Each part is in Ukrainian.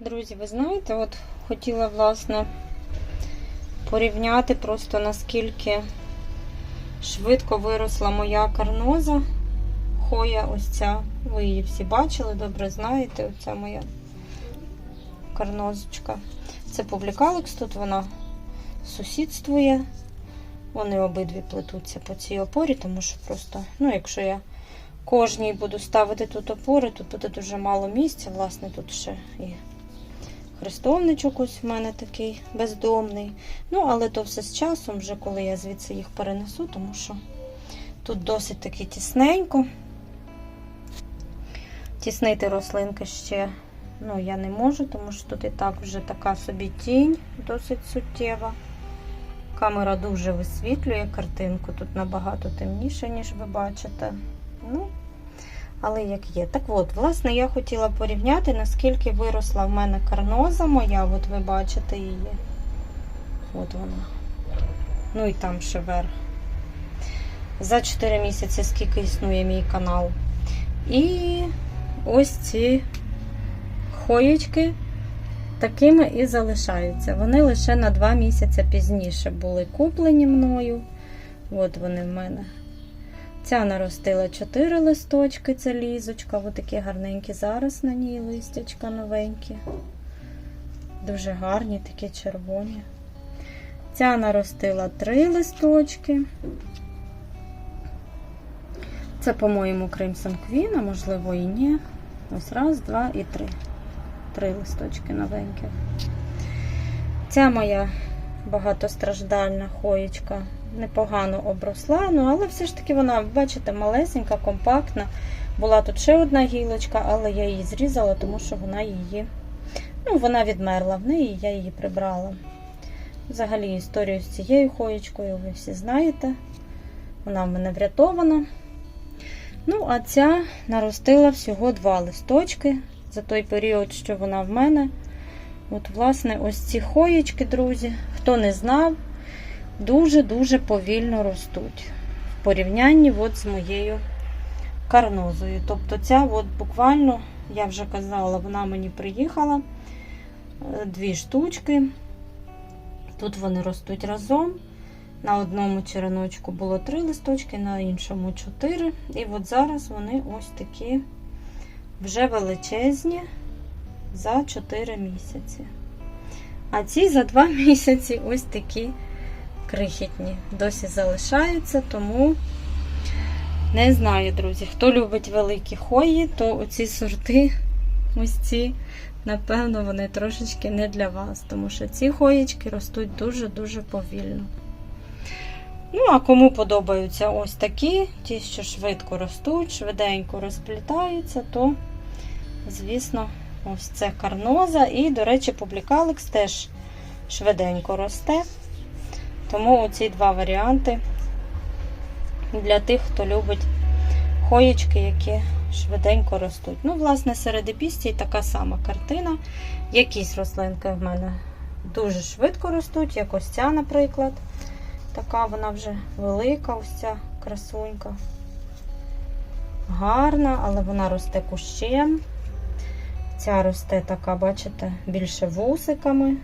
Друзі, ви знаєте, от хотіла, власне, порівняти просто наскільки швидко виросла моя карноза. Хоя ось ця. Ви її всі бачили, добре знаєте, оця моя карнозочка. Це публікаликс, тут вона сусідствує. Вони обидві плетуться по цій опорі, тому що просто, ну, якщо я кожній буду ставити тут опори, тут буде дуже мало місця. Власне, тут ще і хрестовничок ось в мене такий бездомний. Ну, але то все з часом, вже коли я звідси їх перенесу, тому що тут досить таки тісненько. Тіснити рослинки ще ну, я не можу, тому що тут і так вже така собі тінь досить суттєва. Камера дуже висвітлює картинку, тут набагато темніше, ніж ви бачите. Ну, але як є. Так от, власне, я хотіла порівняти, наскільки виросла в мене карноза моя, от ви бачите її. От вона. Ну і там ще верх. За 4 місяці, скільки існує мій канал. І ось ці хоєчки такими і залишаються. Вони лише на 2 місяці пізніше були куплені мною. От вони в мене. Ця наростила 4 листочки, це лізочка, ось такі гарненькі. Зараз на ній листячка новенькі. Дуже гарні, такі червоні. Ця наростила 3 листочки. Це, по-моєму, Crimson Queen, а можливо і ні. Ось раз, два і три. Три листочки новенькі. Ця моя багатостраждальна хоєчка непогано обросла, ну але все ж таки вона, бачите, малесенька, компактна. Була тут ще одна гілочка, але я її зрізала, тому що вона її, ну, вона відмерла в неї, я її прибрала. Взагалі історію з цією хоєчкою ви всі знаєте. Вона в мене врятована. Ну, а ця наростила всього два листочки за той період, що вона в мене. От, власне, ось ці хоєчки, друзі, хто не знав, дуже-дуже повільно ростуть в порівнянні от з моєю карнозою. Тобто, ця от буквально, я вже казала, вона мені приїхала е, дві штучки. Тут вони ростуть разом. На одному череночку було три листочки, на іншому чотири. І от зараз вони ось такі вже величезні за 4 місяці. А ці за 2 місяці ось такі крихітні. Досі залишаються, тому не знаю, друзі. Хто любить великі хої, то оці сорти, ось ці, напевно, вони трошечки не для вас, тому що ці хоєчки ростуть дуже-дуже повільно. Ну, а кому подобаються ось такі, ті, що швидко ростуть, швиденько розплітаються, то, звісно, ось це карноза. І, до речі, публікаликс теж швиденько росте. Тому оці два варіанти для тих, хто любить хоєчки, які швиденько ростуть. Ну, власне, серед епістій така сама картина. Якісь рослинки в мене дуже швидко ростуть, як ось ця, наприклад. Така вона вже велика, ось ця красунька. Гарна, але вона росте кущем. Ця росте така, бачите, більше вусиками.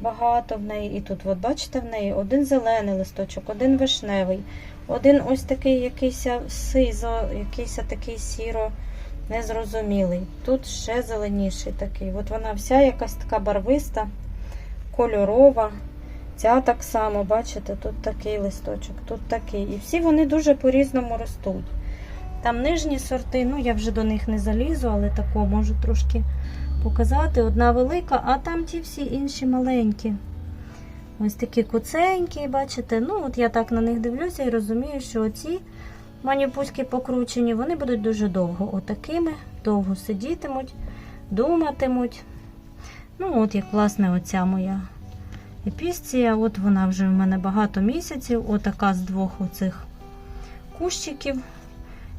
Багато в неї. І тут, от бачите, в неї один зелений листочок, один вишневий, один ось такий якийсь сизо, якийсь такий сіро незрозумілий. Тут ще зеленіший такий. От вона вся якась така барвиста, кольорова. Ця так само, бачите, тут такий листочок, тут такий. І всі вони дуже по-різному ростуть. Там нижні сорти, ну я вже до них не залізу, але тако можу трошки показати. Одна велика, а там ті всі інші маленькі. Ось такі куценькі, бачите? Ну, от я так на них дивлюся і розумію, що оці маніпуськи покручені, вони будуть дуже довго отакими, довго сидітимуть, думатимуть. Ну, от як, власне, оця моя епісція. От вона вже в мене багато місяців, отака з двох оцих кущиків.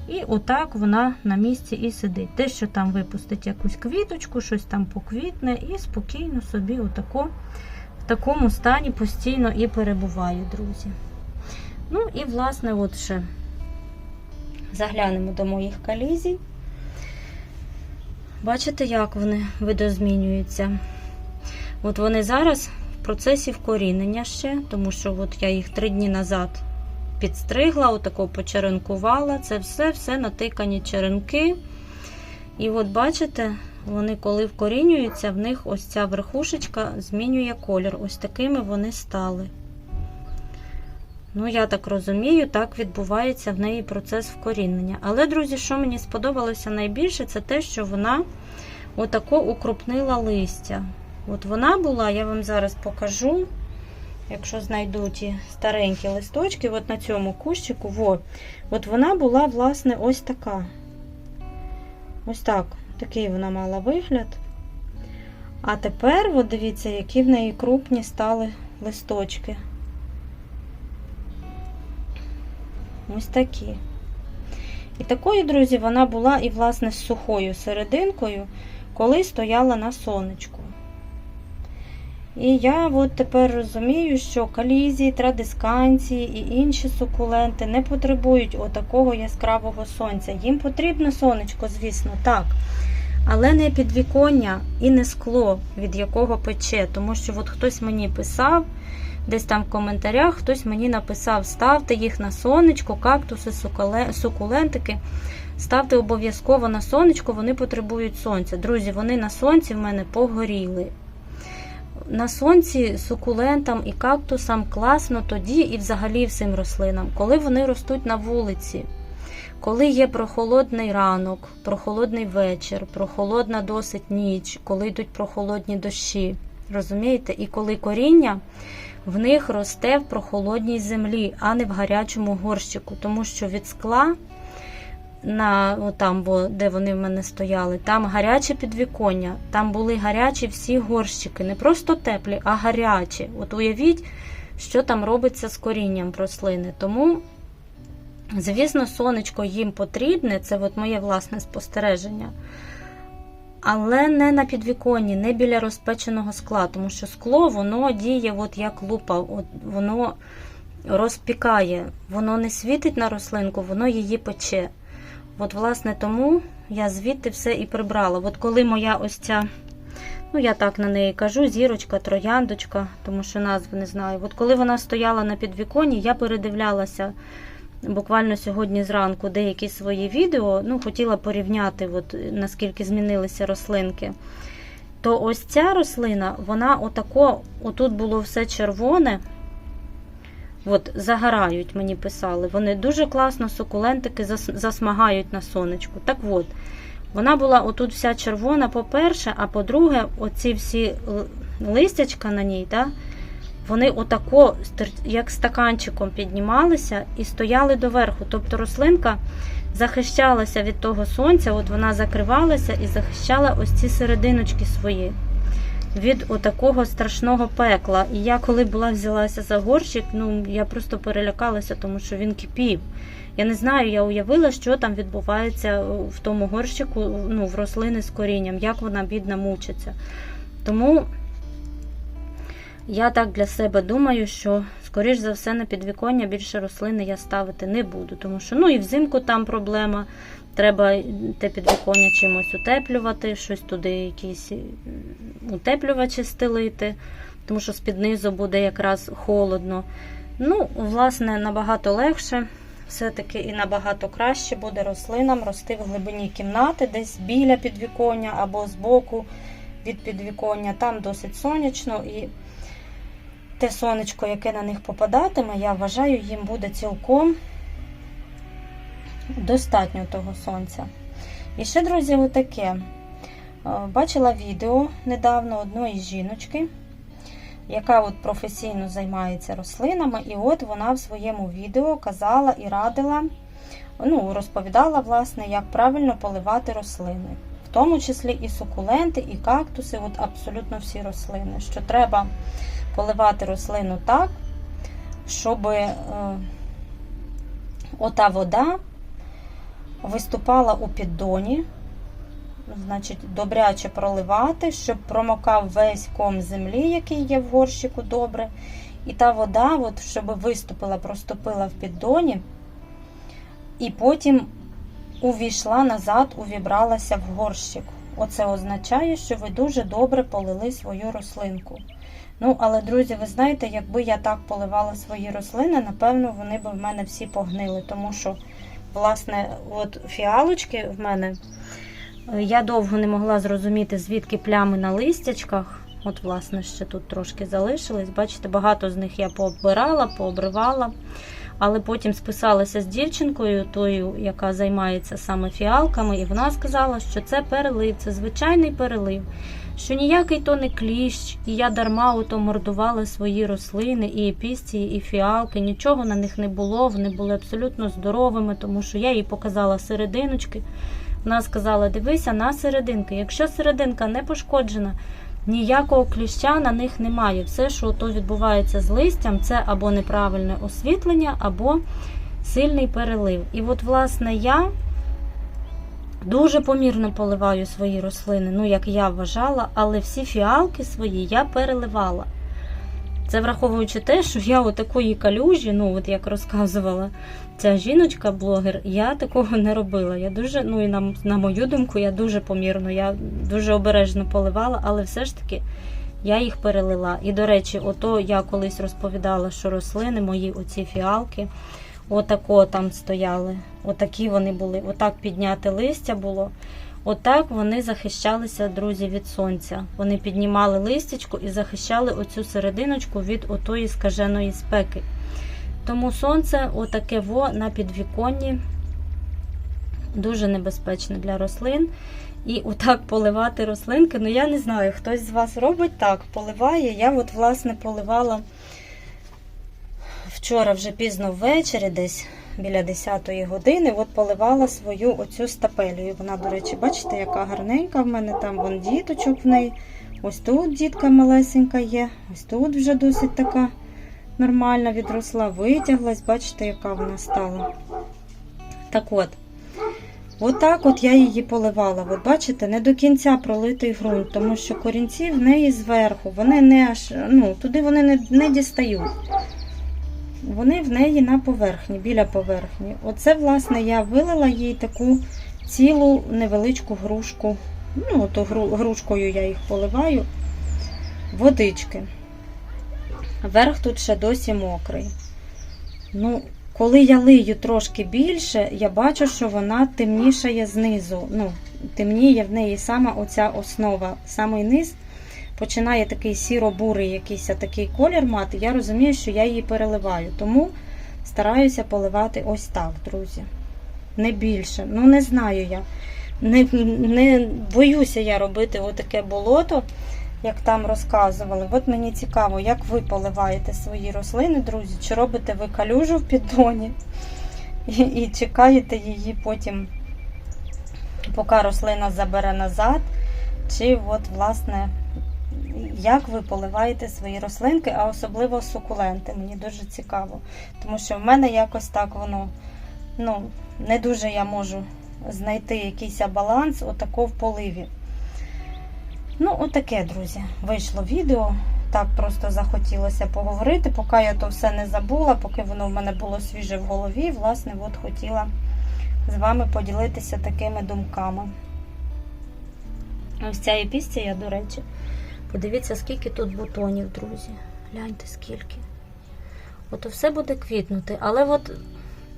І отак вона на місці і сидить. Те, що там випустить якусь квіточку, щось там поквітне, і спокійно собі отако, в такому стані постійно і перебуває, друзі. Ну і, власне, от ще заглянемо до моїх калізій. Бачите, як вони видозмінюються? От вони зараз в процесі вкорінення ще, тому що от я їх три дні назад підстригла, отако почеренкувала. Це все-все натикані черенки. І от бачите, вони коли вкорінюються, в них ось ця верхушечка змінює колір. Ось такими вони стали. Ну, я так розумію, так відбувається в неї процес вкорінення. Але, друзі, що мені сподобалося найбільше, це те, що вона отако укрупнила листя. От вона була, я вам зараз покажу, якщо знайду ті старенькі листочки, от на цьому кущику, во, от вона була, власне, ось така. Ось так. Такий вона мала вигляд. А тепер, от дивіться, які в неї крупні стали листочки. Ось такі. І такою, друзі, вона була і, власне, з сухою серединкою, коли стояла на сонечку. І я от тепер розумію, що калізії, традисканції і інші сукуленти не потребують отакого яскравого сонця. Їм потрібно сонечко, звісно, так. Але не підвіконня і не скло, від якого пече. Тому що от хтось мені писав, десь там в коментарях хтось мені написав: ставте їх на сонечко, кактуси, сукулентики. Ставте обов'язково на сонечко, вони потребують сонця. Друзі, вони на сонці в мене погоріли. На сонці сукулентам і кактусам класно тоді і взагалі всім рослинам, коли вони ростуть на вулиці, коли є прохолодний ранок, прохолодний вечір, прохолодна досить ніч, коли йдуть прохолодні дощі. Розумієте? І коли коріння в них росте в прохолодній землі, а не в гарячому горщику, тому що від скла на там, бо, де вони в мене стояли, там гаряче підвіконня, там були гарячі всі горщики, не просто теплі, а гарячі. От уявіть, що там робиться з корінням рослини. Тому, звісно, сонечко їм потрібне, це от моє власне спостереження. Але не на підвіконні, не біля розпеченого скла, тому що скло воно діє от як лупа, от воно розпікає, воно не світить на рослинку, воно її пече. От, власне, тому я звідти все і прибрала. От коли моя ось ця, ну я так на неї кажу, зірочка, трояндочка, тому що назву не знаю. От коли вона стояла на підвіконні, я передивлялася буквально сьогодні зранку деякі свої відео. Ну, хотіла порівняти, от, наскільки змінилися рослинки. То ось ця рослина, вона отако, отут було все червоне. От, загорають, мені писали. Вони дуже класно сукулентики засмагають на сонечку. Так от, вона була отут вся червона, по-перше, а по-друге, оці всі листячка на ній, да, вони отако, як стаканчиком піднімалися і стояли доверху. Тобто рослинка захищалася від того сонця, от вона закривалася і захищала ось ці серединочки свої від отакого страшного пекла. І я, коли була взялася за горщик, ну я просто перелякалася, тому що він кипів. Я не знаю, я уявила, що там відбувається в тому горщику, ну, в рослини з корінням, як вона бідна мучиться. Тому я так для себе думаю, що, скоріш за все, на підвіконня більше рослини я ставити не буду. Тому що ну і взимку там проблема. Треба те підвіконня чимось утеплювати, щось туди, якісь утеплювачі стелити, тому що з-під низу буде якраз холодно. Ну, власне, набагато легше, все-таки і набагато краще буде рослинам рости в глибині кімнати, десь біля підвіконня або збоку від підвіконня. Там досить сонячно і те сонечко, яке на них попадатиме, я вважаю, їм буде цілком достатньо того сонця. І ще, друзі, отаке. Е, бачила відео недавно одної жіночки, яка от професійно займається рослинами, і от вона в своєму відео казала і радила, ну, розповідала, власне, як правильно поливати рослини. В тому числі і сукуленти, і кактуси, от абсолютно всі рослини. Що треба поливати рослину так, щоб е, ота вода виступала у піддоні, значить, добряче проливати, щоб промокав весь ком землі, який є в горщику добре. І та вода, от, щоб виступила, проступила в піддоні, і потім увійшла назад, увібралася в горщик. Оце означає, що ви дуже добре полили свою рослинку. Ну, але, друзі, ви знаєте, якби я так поливала свої рослини, напевно, вони б в мене всі погнили. Тому що, власне, от фіалочки в мене е, я довго не могла зрозуміти, звідки плями на листячках. От, власне, ще тут трошки залишились. Бачите, багато з них я пооббирала, пообривала. Але потім списалася з дівчинкою, тою, яка займається саме фіалками, і вона сказала, що це перелив, це звичайний перелив, що ніякий то не кліщ, і я дарма ото мордувала свої рослини, і епістії, і фіалки, нічого на них не було, вони були абсолютно здоровими, тому що я їй показала серединочки. Вона сказала: дивися на серединки. Якщо серединка не пошкоджена, ніякого кліща на них немає. Все, що то відбувається з листям, це або неправильне освітлення, або сильний перелив. І от, власне, я дуже помірно поливаю свої рослини, ну, як я вважала, але всі фіалки свої я переливала. Це враховуючи те, що я отакої калюжі, ну от як розказувала ця жіночка-блогер, я такого не робила. Я дуже, ну і на, на мою думку, я дуже помірно, я дуже обережно поливала, але все ж таки я їх перелила. І, до речі, ото я колись розповідала, що рослини мої, оці фіалки, отако там стояли. Отакі вони були. Отак підняти листя було. Отак вони захищалися, друзі, від сонця. Вони піднімали листячку і захищали оцю серединочку від отої скаженої спеки. Тому сонце, отаке во на підвіконні, дуже небезпечне для рослин. І отак поливати рослинки. Ну, я не знаю, хтось з вас робить так, поливає. Я от, власне, поливала вчора вже пізно ввечері, десь біля 10 години, от поливала свою оцю стапелю. І вона, до речі, бачите, яка гарненька в мене там вон діточок в неї. Ось тут дітка малесенька є, ось тут вже досить така нормальна відросла, витяглась, бачите, яка вона стала. Так от. Отак от я її поливала. От бачите, не до кінця пролитий ґрунт, тому що корінці в неї зверху, вони не аж, ну, туди вони не, не дістають. Вони в неї на поверхні, біля поверхні. Оце, власне, я вилила їй таку цілу невеличку грушку. Ну, то грушкою я їх поливаю, водички. Верх тут ще досі мокрий. Ну, коли я лию трошки більше, я бачу, що вона темнішає знизу. Ну, темніє в неї сама оця основа, самий низ починає такий сіро-бурий якийсь такий колір мати, я розумію, що я її переливаю. Тому стараюся поливати ось так, друзі. Не більше. Ну, не знаю я. Не не боюся я робити отаке болото, як там розказували. От мені цікаво, як ви поливаєте свої рослини, друзі, чи робите ви калюжу в піддоні і, і чекаєте її потім, поки рослина забере назад, чи от, власне, як ви поливаєте свої рослинки, а особливо сукуленти. Мені дуже цікаво. Тому що в мене якось так воно ну, не дуже я можу знайти якийсь баланс отако в поливі. Ну, отаке, друзі, вийшло відео. Так просто захотілося поговорити, поки я то все не забула, поки воно в мене було свіже в голові, власне, от хотіла з вами поділитися такими думками. Ось ця епістія, до речі, Подивіться, скільки тут бутонів, друзі. Гляньте, скільки. От все буде квітнути. Але от,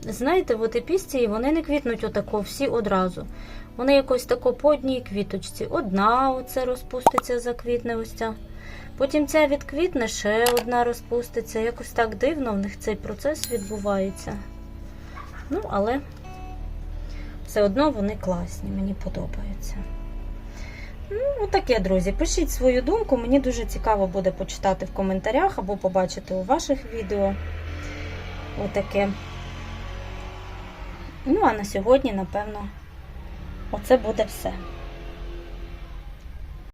знаєте, от епістії, вони не квітнуть отако всі одразу. Вони якось тако по одній квіточці. Одна оце розпуститься, заквітне ось ця. Потім ця відквітне, ще одна розпуститься. Якось так дивно в них цей процес відбувається. Ну, але все одно вони класні, мені подобаються. Ну, таке, друзі. Пишіть свою думку, мені дуже цікаво буде почитати в коментарях або побачити у ваших відео. Отаке. Ну, а на сьогодні, напевно, оце буде все.